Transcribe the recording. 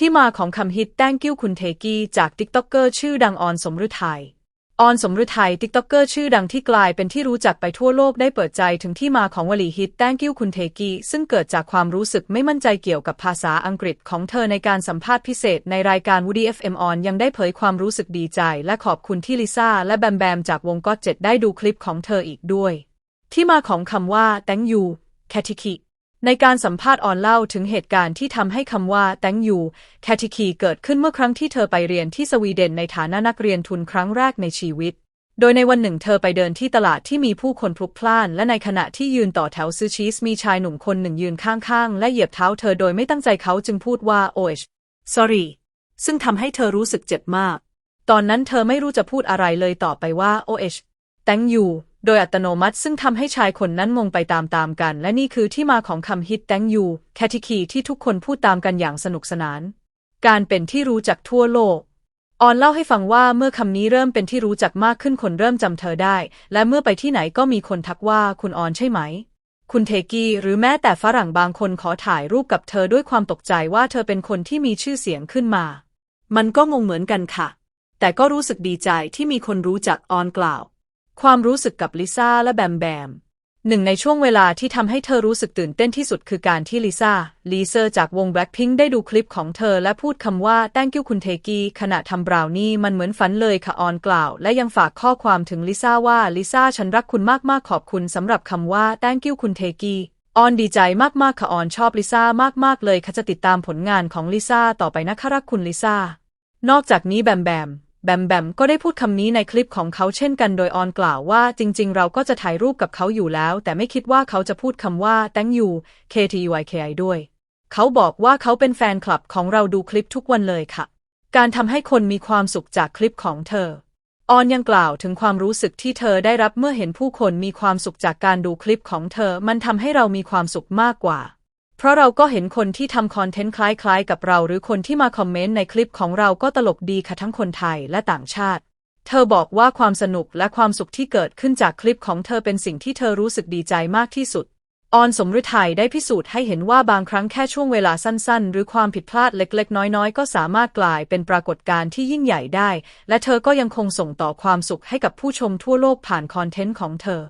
ที่มาของคำฮิต thank you คุณเทกี้จากติ๊กต็อกเกอร์ชื่อดังออนสมฤทัยออนสมฤทัยติ๊กต็อกเกอร์ชื่อดังที่กลายเป็นที่รู้จักไปทั่วโลกได้เปิดใจถึงที่มาของวลีฮิต thank you คุณเทกี้ซึ่งเกิดจากความรู้สึกไม่มั่นใจเกี่ยวกับภาษาอังกฤษของเธอในการสัมภาษณ์พิเศษในรายการ Woody FM On ยังได้เผยความรู้สึกดีใจ และขอบคุณที่ลิซ่าและแบมแบมจากวงก็เจ็ดได้ดูคลิปของเธออีกด้วย ที่มาของคำว่า thank you แคทิคิ ในการสัมภาษณ์ออนเล่าถึงเหตุการณ์ที่ทำให้คำว่า thank you แคทิคีเกิดขึ้นเมื่อครั้งที่เธอไปเรียนที่สวีเดนในฐานะนักเรียนทุนครั้งแรกในชีวิต โดยในวันหนึ่งเธอไปเดินที่ตลาดที่มีผู้คนพลุกพล่าน และในขณะที่ยืนต่อแถวซื้อชีสมีชายหนุ่มคนหนึ่งยืนข้างๆ และเหยียบเท้าเธอโดยไม่ตั้งใจเขาจึงพูดว่า oh sorry ซึ่งทำให้เธอรู้สึกเจ็บมาก ตอนนั้นเธอไม่รู้จะพูดอะไรเลยต่อไปว่า oh thank you โดยอัตโนมัติซึ่งทำให้ชายคนนั้นงงไปตามๆกัน และนี่คือที่มาของคำฮิต thank you แคทิคีที่ทุกคนพูดตามกันอย่างสนุกสนาน การเป็นที่รู้จักทั่วโลกออนเล่าให้ฟังว่าเมื่อคำนี้เริ่มเป็นที่รู้จักมากขึ้นคนเริ่มจำเธอได้ และเมื่อไปที่ไหนก็มีคนทักว่าคุณออนใช่ไหม คุณเทกี้หรือแม้แต่ฝรั่งบางคนขอถ่ายรูปกับเธอด้วยความตกใจว่าเธอเป็นคนที่มีชื่อเสียงขึ้นมา มันก็งงเหมือนกันค่ะ แต่ก็รู้สึกดีใจที่มีคนรู้จักออนกล่าว ความรู้สึกกับลิซ่าและแบมแบม หนึ่งในช่วงเวลาที่ทำให้เธอรู้สึกตื่นเต้นที่สุดคือการที่ลิซ่าลีเซอร์จากวง Blackpink ได้ดูคลิปของเธอและพูดคำว่า thank you คุณเทกี้ขณะทำบราวนี่มันเหมือนฝันเลยค่ะออนกล่าว และยังฝากข้อความถึงลิซ่าว่าลิซ่าฉันรักคุณมากๆขอบคุณสำหรับคำว่า thank you คุณเทกี้ออนดีใจมากๆค่ะออนชอบลิซ่ามากๆเลยค่ะจะติดตามผลงานของลิซ่าต่อไปนะคะรักคุณลิซ่านอกจากนี้แบมแบม แบมแบมก็ได้พูดคำนี้ในคลิปของเขาเช่นกันโดยออนกล่าวว่าจริง ๆ เราก็จะถ่ายรูปกับเขาอยู่แล้ว แต่ไม่คิดว่าเขาจะพูดคำว่า thank you KTUIKI ด้วย เขาบอกว่าเขาเป็นแฟนคลับของเราดูคลิปทุกวันเลยค่ะ การทำให้คนมีความสุขจากคลิปของเธอ ออนยังกล่าวถึงความรู้สึกที่เธอได้รับเมื่อเห็นผู้คนมีความสุขจากการดูคลิปของเธอ มันทำให้เรามีความสุขมากกว่า เพราะเราก็เห็นคนที่ทำคอนเทนต์คล้ายๆ กับเรา หรือคนที่มาคอมเมนต์ในคลิปของเราก็ตลกดีค่ะทั้งคนไทยและต่างชาติ เธอบอกว่าความสนุกและความสุขที่เกิดขึ้นจากคลิปของเธอเป็นสิ่งที่เธอรู้สึกดีใจมากที่สุด ออนสมฤทัยได้พิสูจน์ให้เห็นว่าบางครั้งแค่ช่วงเวลาสั้นๆ หรือความผิดพลาดเล็กๆ น้อยๆ ก็สามารถกลายเป็นปรากฏการณ์ที่ยิ่งใหญ่ได้ และเธอก็ยังคงส่งต่อความสุขให้กับผู้ชมทั่วโลกผ่านคอนเทนต์ของเธอ